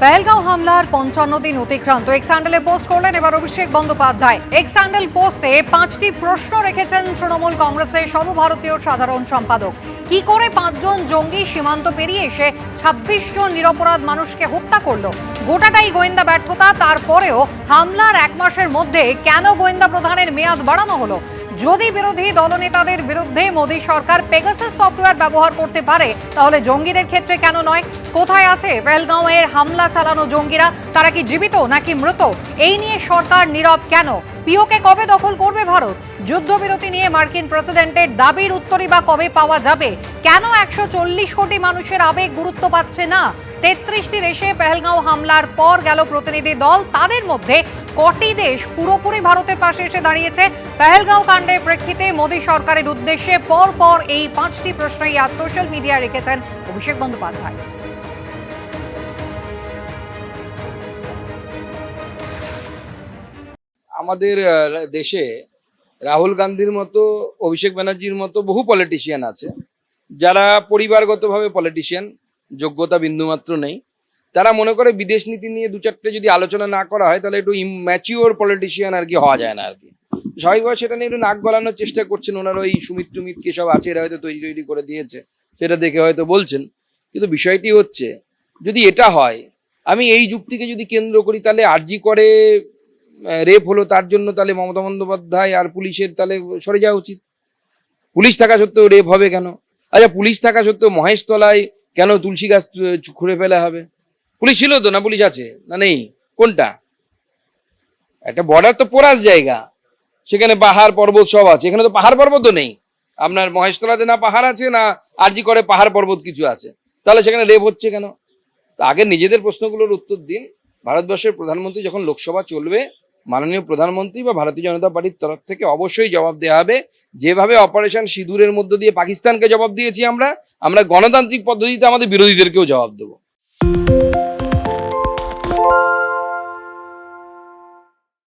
পেহেলগাঁও হামলার পঞ্চান্ন দিন অতিক্রান্ত। এক্স স্যান্ডেলে পোস্ট করলেন এবার অভিষেক বন্দ্যোপাধ্যায়। এক্স স্যান্ডেল পোস্টে পাঁচটি প্রশ্ন রেখেছেন তৃণমূল কংগ্রেসের সর্বভারতীয় সাধারণ সম্পাদক। কি করে পাঁচজন জঙ্গি সীমান্ত পেরিয়ে এসে ছাব্বিশ জন নিরপরাধ মানুষকে হত্যা করল? গোটাটাই গোয়েন্দা ব্যর্থতা, তারপরেও হামলার এক মাসের মধ্যে কেন গোয়েন্দা প্রধানের মেয়াদ বাড়ানো হলো? যদি বিরোধী দলনেতাদের বিরুদ্ধে মোদী সরকার পেগাসাস সফটওয়্যার ব্যবহার করতে পারে, তাহলে জঙ্গিদের ক্ষেত্রে কেন নয়? কোথায় আছে পেহেলগাঁওয়ের হামলা চালানো জঙ্গিরা? তারা কি জীবিত নাকি মৃত? এই নিয়ে সরকার নীরব কেন? পিওকে কবে দখল করবে ভারত? যুদ্ধবিরতি নিয়ে মার্কিন প্রেসিডেন্টের দাবির উত্তরই বা কবে পাওয়া যাবে? কেন একশো চল্লিশ কোটি মানুষের আবেগ গুরুত্ব পাচ্ছে না? তেত্রিশটি দেশে পেহেলগাঁও হামলার পর গেল প্রতিনিধি দল, তাদের মধ্যে কটি দেশ পুরোপুরি ভারতের পাশে এসে দাঁড়িয়েছে। পেহেলগাঁও কাণ্ডের প্রেক্ষিতে মোদী সরকারের উদ্দেশ্যে পর পর এই পাঁচটি প্রশ্নই আজ সোশ্যাল মিডিয়ায় রেখেছেন অভিষেক বন্দ্যোপাধ্যায়। আমাদের দেশে রাহুল গান্ধীর মতো, অভিষেক ব্যানার্জির মতো বহু পলিটিশিয়ান আছে। যারা পরিবারগতভাবে পলিটিশিয়ান যোগ্যতা বিন্দুমাত্র নেই। তারা মনে করে বিদেশ নীতি নিয়ে দু চারটে যদি আলোচনা না করা হয়, তাহলে একটু ইম্যাচিওর পলিটিশিয়ান আর কি হওয়া যায় না আর কি। স্বাভাবিকভাবে সেটা নিয়ে একটু নাক গলানোর চেষ্টা করছেন ওনার ওই সুমিত টুমিত কে সব আছে, এরা হয়তো তৈরি তৈরি করে দিয়েছে, সেটা দেখে হয়তো বলছেন। কিন্তু বিষয়টি হচ্ছে, যদি এটা হয়, আমি এই যুক্তিকে যদি কেন্দ্র করি, তাহলে আরজি করে রেপ হলো তার জন্য, তাহলে মমতা বন্দ্যোপাধ্যায় আর পুলিশের তাহলে সরে যাওয়া উচিত। পুলিশ থাকা সত্ত্বেও রেপ হবে কেন? আচ্ছা পুলিশ থাকা সত্ত্বেও মহেশতলায় কেন তুলসী গাছ খুঁড়ে ফেলা হবে? পুলিশ ছিল তো না পুলিশ আছে? না নেই? কোনটা? একটা বর্ডার তো পোরাস জায়গা। সেখানে পাহাড়, পর্বত সব আছে। এখানে তো পাহাড়, পর্বতও নেই। আপনার মহেশতলাতে না পাহাড় আছে, না আরজি করে পাহাড়, পর্বত কিছু আছে? তাহলে সেখানে রেপ হচ্ছে কেন? আগে নিজেদের প্রশ্নগুলোর উত্তর দিন। ভারতবর্ষের প্রধানমন্ত্রী যখন লোকসভা চলবে, মাননীয় প্রধানমন্ত্রী বা ভারতীয় জনতা পার্টির তরফ থেকে অবশ্যই জবাব দেওয়া হবে। যেভাবে অপারেশন সিঁদুরের মধ্য দিয়ে পাকিস্তানকে জবাব দিয়েছি আমরা আমরা গণতান্ত্রিক পদ্ধতিতে আমাদের বিরোধীদেরকেও জবাব দেবো।